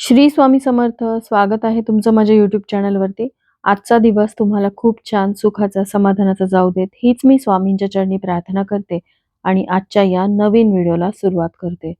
श्री स्वामी समर्थ स्वागत आहे तुमचं माझ्या युट्यूब चॅनलवरती आजचा दिवस तुम्हाला खूप छान सुखाचा समाधानाचा जाऊ देत. हीच मी स्वामींच्या चरणी प्रार्थना करते आणि आजच्या या नवीन व्हिडिओला सुरुवात करते.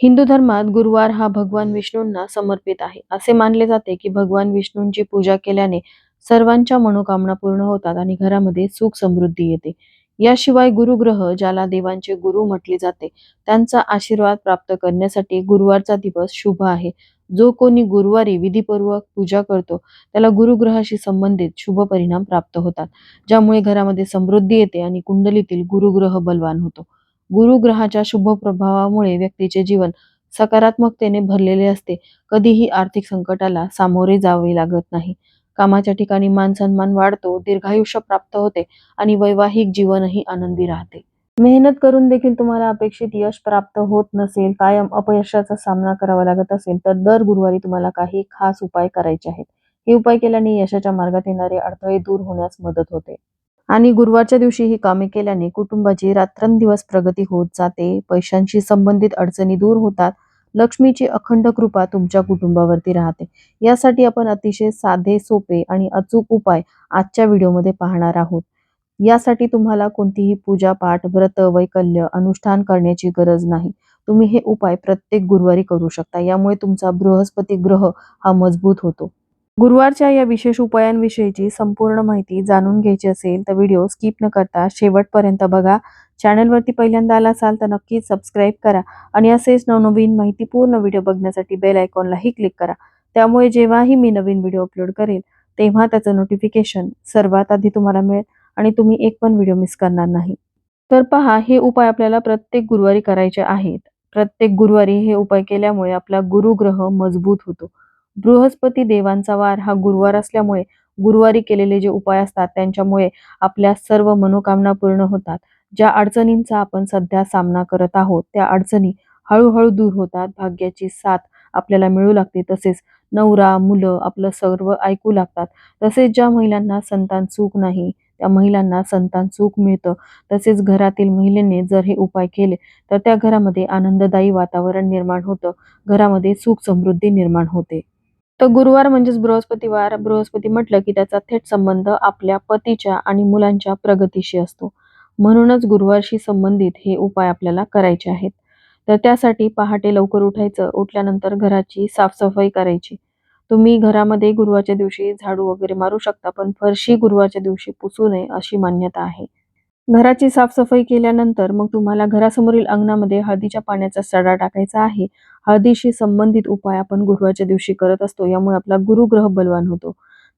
हिंदू धर्मात गुरुवार हा भगवान विष्णूंना समर्पित आहे. असे मानले जाते की भगवान विष्णूंची पूजा केल्याने सर्वांच्या मनोकामना पूर्ण होतात आणि घरामध्ये सुख समृद्धी येते. याशिवाय गुरुग्रह ज्याला देवांचे गुरु म्हटले जाते त्यांचा आशीर्वाद प्राप्त करण्यासाठी गुरुवारचा दिवस शुभ आहे. जो कोणी गुरुवारी विधीपूर्वक पूजा करतो त्याला गुरुग्रहाशी संबंधित शुभ परिणाम प्राप्त होतात ज्यामुळे घरामध्ये समृद्धी येते आणि कुंडलीतील गुरुग्रह बलवान होतो. गुरुग्रहाच्या शुभ प्रभावामुळे व्यक्तीचे जीवन सकारात्मकतेने भरलेले असते. कधीही आर्थिक संकटाला सामोरे जावे लागत नाही. कामाच्या ठिकाणी मान सन्मान वाढतो दीर्घायुष्य प्राप्त होते आणि वैवाहिक जीवनही आनंदी राहते. मेहनत करून देखील तुम्हाला अपेक्षित यश प्राप्त होत नसेल कायम अपयशाचा सामना करावा लागत असेल तर दर गुरुवारी तुम्हाला काही खास उपाय करायचे आहेत. हे उपाय केल्याने यशाच्या मार्गात येणारे अडथळे दूर होण्यास मदत होते. आणि गुरुवारच्या दिवशी ही कामे केल्याने कुटुंबाची रात्रंदिवस प्रगती होत जाते. पैशांशी संबंधित अडचणी दूर होतात. लक्ष्मीची अखंड कृपा तुमच्या कुटुंबावरती राहते. यासाठी आपण अतिशय साधे सोपे आणि अचूक उपाय आजच्या व्हिडिओमध्ये पाहणार आहोत. यासाठी तुम्हाला कोणतीही पूजा पाठ व्रत वैकल्य अनुष्ठान करण्याची गरज नाही. तुम्ही हे उपाय प्रत्येक गुरुवारी करू शकता. यामुळे तुमचा बृहस्पती ग्रह हा मजबूत होतो. गुरुवारच्या या विशेष उपायांविषयीची संपूर्ण माहिती जाणून घ्यायची असेल तर व्हिडिओ स्किप न करता शेवटपर्यंत बघा. चॅनलवरती पहिल्यांदा आला असाल तर नक्कीच सबस्क्राईब करा आणि असेच नवनवीन माहितीपूर्ण व्हिडिओ बघण्यासाठी बेल आयकॉनलाही क्लिक करा. त्यामुळे जेव्हाही मी नवीन व्हिडिओ अपलोड करेल तेव्हा त्याचं नोटिफिकेशन सर्वात आधी तुम्हाला मिळेल आणि तुम्ही एक पण व्हिडिओ मिस करणार नाही. तर पहा हे उपाय आपल्याला प्रत्येक गुरुवारी करायचे आहेत. प्रत्येक गुरुवारी हे उपाय केल्यामुळे आपला गुरुग्रह मजबूत होतो. बृहस्पती देवांचा वार हा गुरुवार असल्यामुळे गुरुवारी केलेले जे उपाय असतात त्यांच्यामुळे आपल्या सर्व मनोकामना पूर्ण होतात. ज्या अडचणींचा आपण सध्या सामना करत आहोत त्या अडचणी हळूहळू दूर होतात. भाग्याची साथ आपल्याला मिळू लागते. तसेच नवरा मुलं आपलं सर्व ऐकू लागतात. तसेच ज्या महिलांना संतान चूक नाही त्या महिलांना संतान चूक मिळतं. तसेच घरातील महिलेने जर हे उपाय केले तर त्या घरामध्ये आनंददायी वातावरण निर्माण होतं. घरामध्ये सुख समृद्धी निर्माण होते. तर गुरुवार म्हणजेच बृहस्पतिवार बृहस्पती म्हटलं की त्याचा थेट संबंध आपल्या पतीच्या आणि मुलांच्या प्रगतीशी असतो. म्हणूनच गुरुवारशी संबंधित हे उपाय आपल्याला करायचे आहेत. तर त्यासाठी पहाटे लवकर उठायचं उठल्यानंतर घराची साफसफाई करायची. तुम्ही घरामध्ये गुरुवारच्या दिवशी झाडू वगैरे मारू शकता पण फरशी गुरुवारच्या दिवशी पुसू नये अशी मान्यता आहे. घराची साफसफाई केल्यानंतर मग तुम्हाला घरासमोरील अंगणामध्ये हळदीच्या पाण्याचा सडा टाकायचा आहे. हळदीशी संबंधित उपाय आपण गुरुवारच्या दिवशी करत असतो यामुळे आपला गुरुग्रह बलवान होतो.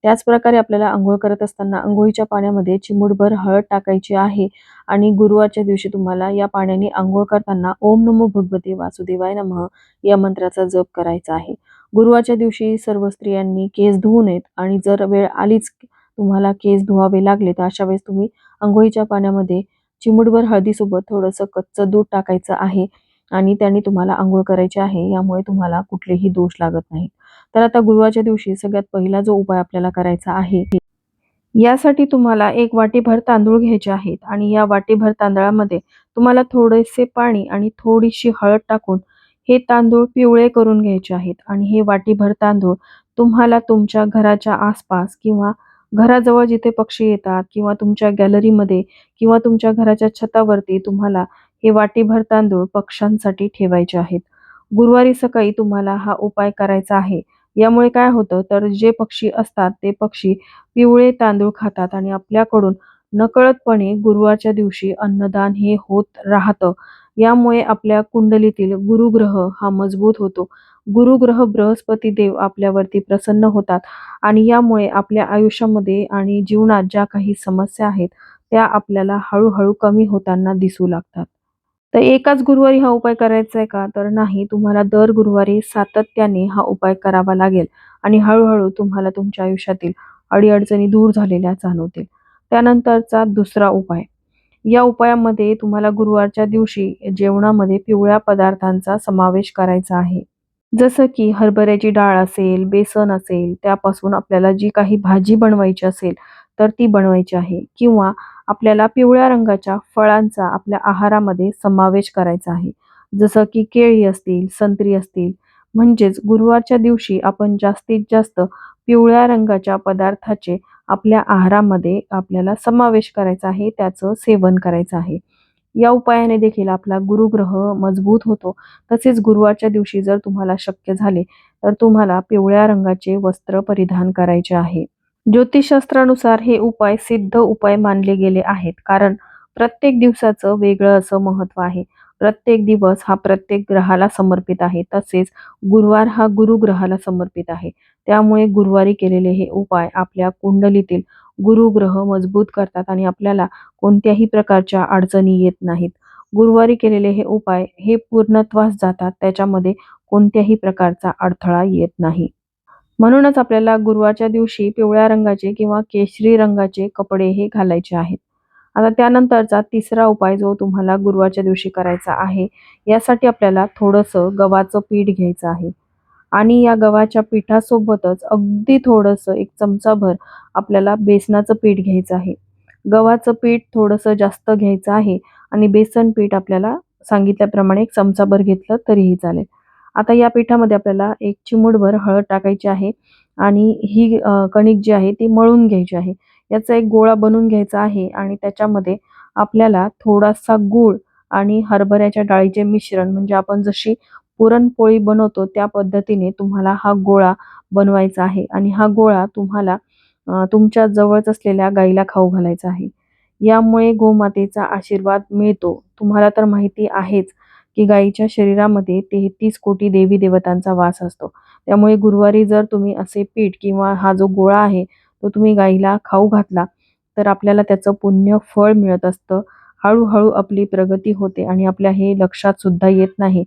त्याच प्रकारे आपल्याला आंघोळ करत असताना आंघोळीच्या पाण्यामध्ये चिमूटभर हळद टाकायची आहे आणि गुरुवारच्या दिवशी तुम्हाला या पाण्याने आंघोळ करताना ओम नमो भगवते वासुदेवाय नमः या मंत्राचा जप करायचा आहे. गुरुवारच्या दिवशी सर्व स्त्रियांनी केस धुवू नयेत आणि जर वेळ आलीच तुम्हाला केस धुवावे लागले तर अशा वेळेस तुम्ही आंघोळीच्या पाण्यामध्ये चिमूटभर हळदीसोबत थोडंसं कच्चं दूध टाकायचं आहे आणि त्याने तुम्हाला आंघोळ करायची आहे यामुळे तुम्हाला कुठलेही दोष लागत नाहीत. तर आता गुरुवारच्या दिवशी सगळ्यात पहिला जो उपाय आपल्याला करायचा आहे यासाठी तुम्हाला एक वाटीभर तांदूळ घ्यायचे आहेत आणि या वाटीभर तांदळामध्ये तुम्हाला थोडेसे पाणी आणि थोडीशी हळद टाकून हे तांदूळ पिवळे करून घ्यायचे आहेत. आणि हे वाटीभर तांदूळ तुम्हाला तुमच्या घराच्या आसपास किंवा घराजवळ जिथे पक्षी येतात किंवा तुमच्या गॅलरीमध्ये किंवा तुमच्या घराच्या छतावरती तुम्हाला हे वाटीभर तांदूळ पक्ष्यांसाठी ठेवायचे आहेत. गुरुवारी सकाळी तुम्हाला हा उपाय करायचा आहे. यामुळे काय होतं तर जे पक्षी असतात ते पक्षी पिवळे तांदूळ खातात आणि आपल्याकडून नकळतपणे गुरुवारच्या दिवशी अन्नदान हे होत राहतं. यामुळे आपल्या कुंडलीतील गुरुग्रह हा मजबूत होतो. गुरुग्रह बृहस्पती देव आपल्यावरती प्रसन्न होतात आणि यामुळे आपल्या आयुष्यामध्ये आणि जीवनात ज्या काही समस्या आहेत त्या आपल्याला हळूहळू कमी होताना दिसू लागतात. तर एकाच गुरुवारी हा उपाय करायचा आहे का? तर नाही तुम्हाला दर गुरुवारी सातत्याने हा उपाय करावा लागेल आणि हळूहळू तुम्हाला तुमच्या आयुष्यातील अडीअडचणी दूर झालेल्या जाणवतील. त्यानंतरचा दुसरा उपाय. या उपायामध्ये तुम्हाला गुरुवारच्या दिवशी जेवणामध्ये पिवळ्या पदार्थांचा समावेश करायचा आहे. जसं की हरभऱ्याची डाळ असेल बेसन असेल त्यापासून आपल्याला जी काही भाजी बनवायची असेल तर ती बनवायची आहे. किंवा आपल्याला पिवळ्या रंगाच्या फळांचा आपल्या आहारामध्ये समावेश करायचा आहे. जसं की केळी असतील संत्री असतील म्हणजेच गुरुवारच्या दिवशी आपण जास्तीत जास्त पिवळ्या रंगाच्या पदार्थाचे आपल्या आहारामध्ये आपल्याला समावेश करायचा आहे त्याचं सेवन करायचं आहे. या उपायाने देखील आपला गुरुग्रह मजबूत होतो. तसेच गुरुवारच्या दिवशी जर तुम्हाला शक्य झाले तर तुम्हाला पिवळ्या रंगाचे वस्त्र परिधान करायचे आहे. ज्योतिषशास्त्रानुसार हे उपाय सिद्ध उपाय मानले गेले आहेत कारण प्रत्येक दिवसाचं वेगळं असं महत्त्व आहे. प्रत्येक दिवस हा प्रत्येक ग्रहाला समर्पित आहे तसेच गुरुवार हा गुरुग्रहाला समर्पित आहे. त्यामुळे गुरुवारी केलेले हे उपाय आपल्या कुंडलीतील गुरुग्रह मजबूत करतात आणि आपल्याला कोणत्याही प्रकारच्या अडचणी येत नाहीत. गुरुवारी केलेले हे उपाय हे पूर्णत्वास जातात त्याच्यामध्ये कोणत्याही प्रकारचा अडथळा येत नाही. म्हणूनच आपल्याला गुरुवारच्या दिवशी पिवळ्या रंगाचे किंवा केशरी रंगाचे कपडे हे घालायचे आहेत. आता त्यानंतरचा तिसरा उपाय जो तुम्हाला गुरुवारच्या दिवशी करायचा आहे यासाठी आपल्याला थोडंसं गव्हाचं पीठ घ्यायचं आहे. आणि या गव्हाच्या पिठासोबतच अगदी थोडंसं एक चमचाभर आपल्याला बेसनाचं पीठ घ्यायचं आहे. गव्हाचं पीठ थोडंसं जास्त घ्यायचं आहे आणि बेसन पीठ आपल्याला सांगितल्याप्रमाणे एक चमचाभर घेतलं तरीही चालेल. आता या पिठामध्ये आपल्याला एक चिमूटभर हळद टाकायची आहे आणि ही कणिक जी आहे ती मळून घ्यायची आहे. याचा एक गोळा बनवून घ्यायचा आहे आणि त्याच्यामध्ये आपल्याला थोडासा गूळ आणि हरभऱ्याच्या डाळीचे मिश्रण म्हणजे आपण जशी पुरणपोळी बनवतो त्या पद्धतीने तुम्हाला हा गोळा बनवायचा आहे. आणि हा गोळा तुम्हाला तुमच्या जवळच असलेल्या गाईला खाऊ घालायचा आहे. यामुळे गोमातेचा आशीर्वाद मिळतो. तुम्हाला तर माहिती आहेच की गाईच्या शरीरामध्ये तेहतीस कोटी देवी देवतांचा वास असतो. त्यामुळे गुरुवारी जर तुम्ही असे पीठ किंवा हा जो गोळा आहे तो तुम्ही गाईला खाऊ घातला तर आपल्याला त्याचं पुण्य फळ मिळत असतं. हळूहळू आपली प्रगती होते आणि आपल्या हे लक्षात सुद्धा येत नाही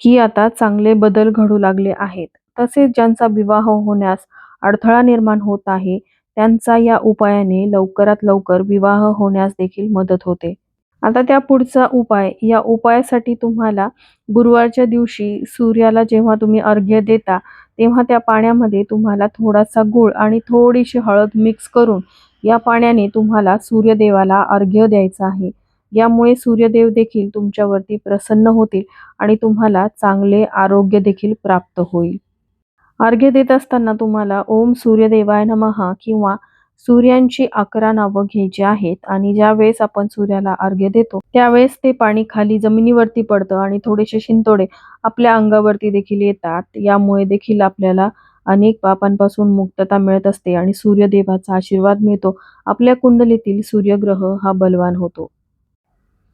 की आता चांगले बदल घडू लागले आहेत. तसेच ज्यांचा विवाह होण्यास अडथळा निर्माण होत आहे त्यांचा या उपायाने लवकरात लवकर विवाह होण्यास देखील मदत होते. आता त्या पुढचा उपाय या उपायासाठी तुम्हाला गुरुवारच्या दिवशी सूर्याला जेव्हा तुम्ही अर्घ्य देता तेव्हा त्या पाण्यामध्ये तुम्हाला थोडासा गूळ आणि थोडीशी हळद मिक्स करून या पाण्याने तुम्हाला सूर्यदेवाला अर्घ्य द्यायचा आहे. यामुळे सूर्यदेव देखील तुमच्यावरती प्रसन्न होतील आणि तुम्हाला चांगले आरोग्य देखील प्राप्त होईल. अर्घ्य देत असताना तुम्हाला ओम सूर्यदेवाय नमहा किंवा सूर्यांची अकरा नावं घ्यायची आहेत आणि ज्या वेळेस आपण सूर्याला अर्घ्य देतो त्यावेळेस ते पाणी खाली जमिनीवरती पडतं आणि थोडेसे शिंतोडे आपल्या अंगावरती देखील येतात. यामुळे देखील आपल्याला अनेक पापांपासून मुक्तता मिळत असते आणि सूर्यदेवाचा आशीर्वाद मिळतो. आपल्या कुंडलीतील सूर्यग्रह हा बलवान होतो.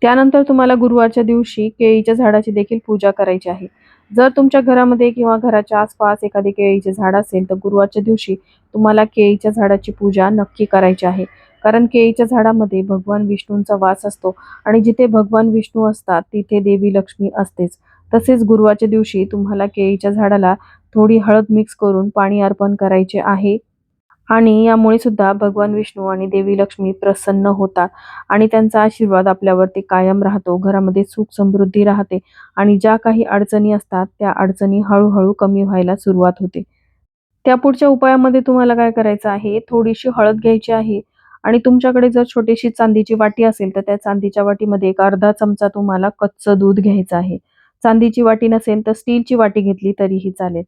त्यानंतर तुम्हाला गुरुवारच्या दिवशी केळीच्या झाडाची देखील पूजा करायची आहे. जर तुमच्या घरामध्ये किंवा घराच्या आसपास एखादे केळीचे झाड असेल तर गुरुवारच्या दिवशी तुम्हाला केळीच्या झाडाची पूजा नक्की करायची आहे. कारण केळीच्या झाडामध्ये भगवान विष्णूंचा वास असतो आणि जिथे भगवान विष्णू असतात तिथे देवी लक्ष्मी असतेच. तसेच गुरुवारच्या दिवशी तुम्हाला केळीच्या झाडाला थोडी हळद मिक्स करून पाणी अर्पण करायचे आहे. आणि यामुळे सुद्धा भगवान विष्णू आणि देवी लक्ष्मी प्रसन्न होतात. आणि त्यांचा आशीर्वाद आपल्यावरती कायम राहतो. घरामध्ये सुख समृद्धी राहते. आणि ज्या काही अडचणी असतात त्या अडचणी हळूहळू कमी व्हायला सुरुवात होते. त्या पुढच्या उपायामध्ये तुम्हाला काय करायचं आहे? थोडीशी हळद घ्यायची आहे. आणि तुमच्याकडे जर छोटीशी चांदीची वाटी असेल तर त्या चांदीच्या वाटीमध्ये एक अर्धा चमचा तुम्हाला कच्चं दूध घ्यायचं आहे. चांदीची वाटी नसेल तर स्टीलची वाटी घेतली तरीही चालेल.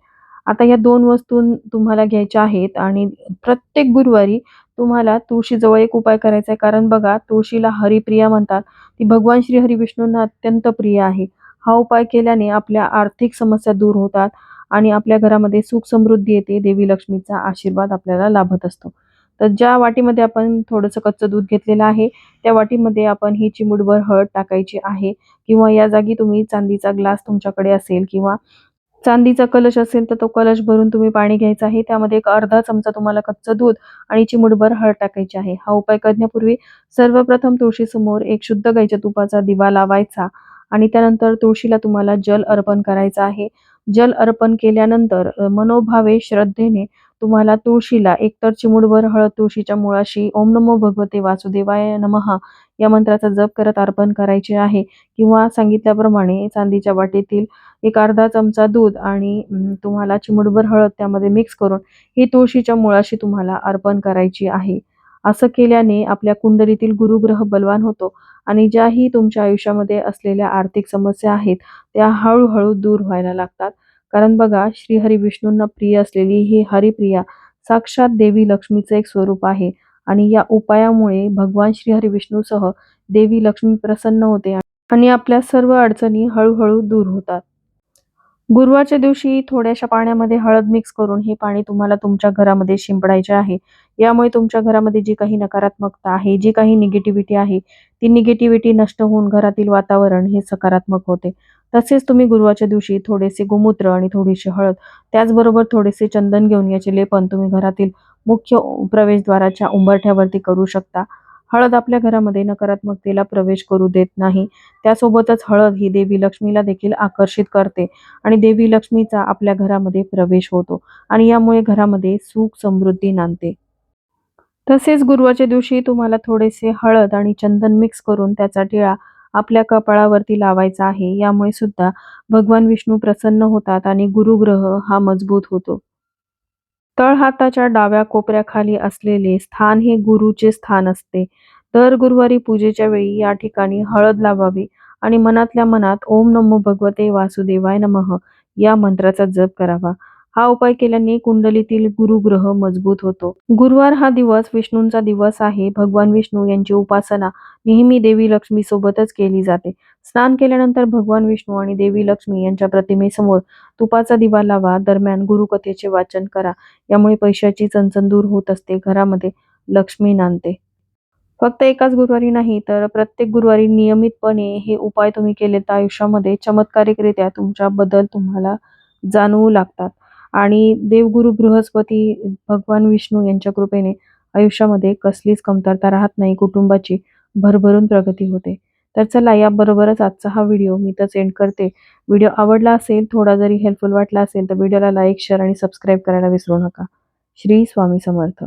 आता या दोन वस्तू तुम्हाला घ्यायच्या आहेत आणि प्रत्येक गुरुवारी तुम्हाला तुळशीजवळ एक उपाय करायचा आहे. कारण बघा तुळशीला हरिप्रिया म्हणतात. ती भगवान श्री हरी विष्णूंना अत्यंत प्रिय आहे. हा उपाय केल्याने आपल्या आर्थिक समस्या दूर होतात आणि आपल्या घरामध्ये सुख समृद्धी येते. देवी लक्ष्मीचा आशीर्वाद आपल्याला लाभत असतो. तर ज्या वाटीमध्ये आपण थोडंसं कच्चं दूध घेतलेलं आहे त्या वाटीमध्ये आपण ही चिमुडभर हळद टाकायची आहे. किंवा या जागी तुम्ही चांदीचा ग्लास तुमच्याकडे असेल किंवा चांदीचा कलश असेल तर तो कलश भरून तुम्ही पाणी घ्यायचं आहे. त्यामध्ये एक अर्धा चमचा तुम्हाला कच्चं दूध आणि चिमुडभर हळ टाकायची आहे. हा उपाय करण्यापूर्वी सर्वप्रथम तुळशीसमोर एक शुद्ध गाईच्या तुपाचा दिवा लावायचा आणि त्यानंतर तुळशीला तुम्हाला जल अर्पण करायचं आहे. जल अर्पण केल्यानंतर मनोभावे श्रद्धेने तुम्हाला तुळशीला एकतर चिमुडभर हळद तुळशीच्या मुळाशी ओम नमो भगवते वासुदेवाय नमः या मंत्राचा जप करत अर्पण करायचे आहे. किंवा सांगितल्याप्रमाणे चांदीच्या वाटेतील एक अर्धा चमचा दूध आणि तुम्हाला चिमुडभर हळद त्यामध्ये मिक्स करून ही तुळशीच्या मुळाशी तुम्हाला अर्पण करायची आहे. असं केल्याने आपल्या कुंडलीतील गुरुग्रह बलवान होतो आणि ज्याही तुमच्या आयुष्यामध्ये असलेल्या आर्थिक समस्या आहेत त्या हळूहळू दूर व्हायला लागतात. कारण बघा श्रीहरी विष्णूंना प्रिय असलेली ही हरिप्रिया साक्षात देवी लक्ष्मीचं एक स्वरूप आहे. आणि या उपायामुळे भगवान श्रीहरी विष्णूसह देवी लक्ष्मी प्रसन्न होते आणि आपल्या सर्व अडचणी हळूहळू दूर होतात. गुरुवारच्या दिवशी थोड्याशा पाण्यामध्ये हळद मिक्स करून हे पाणी तुम्हाला तुमच्या घरामध्ये शिंपडायचे आहे. यामुळे तुमच्या घरामध्ये जी काही नकारात्मकता आहे जी काही निगेटिव्हिटी आहे ती निगेटिव्हिटी नष्ट होऊन घरातील वातावरण हे सकारात्मक होते. तसेच तुम्ही गुरुवारच्या दिवशी थोडेसे गोमूत्र आणि थोडीशी हळद त्याचबरोबर थोडेसे चंदन घेऊन याचे लेपन तुम्ही घरातील मुख्य प्रवेशद्वाराच्या उंबरठ्यावरती करू शकता. हळद आपल्या घरामध्ये नकारात्मकतेला प्रवेश करू देत नाही. त्यासोबतच हळद ही देवी लक्ष्मीला देखील आकर्षित करते आणि देवी लक्ष्मीचा आपल्या घरामध्ये प्रवेश होतो आणि यामुळे घरामध्ये सुख समृद्धी नांदते. तसेच गुरुवारच्या दिवशी तुम्हाला थोडेसे हळद आणि चंदन मिक्स करून त्याचा टिळा आपल्या कपाळावरती लावायचा आहे. यामुळे सुद्धा भगवान विष्णू प्रसन्न होतात आणि गुरुग्रह हा मजबूत होतो. तळहाताच्या डाव्या कोपऱ्याखाली असलेले स्थान हे गुरुचे स्थान असते. दर गुरुवारी पूजेच्या वेळी या ठिकाणी हळद लावावी आणि मनातल्या मनात ओम नमो भगवते वासुदेवाय नमः या मंत्राचा जप करावा. हा उपाय केल्याने कुंडलीतील गुरुग्रह मजबूत होतो. गुरुवार हा दिवस विष्णूंचा दिवस आहे. भगवान विष्णू यांची उपासना नेहमी देवी लक्ष्मी सोबतच केली जाते. स्नान केल्यानंतर भगवान विष्णू आणि देवी लक्ष्मी यांच्या प्रतिमेसमोर तुपाचा दिवा लावा. दरम्यान गुरुकथेचे वाचन करा. यामुळे पैशाची चणचण दूर होत असते. घरामध्ये लक्ष्मी नांदते. फक्त एकाच गुरुवारी नाही तर प्रत्येक गुरुवारी नियमितपणे हे उपाय तुम्ही केले तर आयुष्यामध्ये चमत्कारिकरित्या तुमच्या बदल तुम्हाला जाणवू लागतात. आणि देवगुरु बृहस्पती भगवान विष्णू यांच्या कृपेने आयुष्यामध्ये कसलीच कमतरता राहत नाही कुटुंबाची भरभरून प्रगती होते. तर चला याबरोबरच आजचा हा व्हिडिओ मी तर सेंड करते. व्हिडिओ आवडला असेल थोडा जरी हेल्पफुल वाटला असेल तर व्हिडिओला लाईक शेअर आणि सबस्क्राईब करायला विसरू नका. श्री स्वामी समर्थ.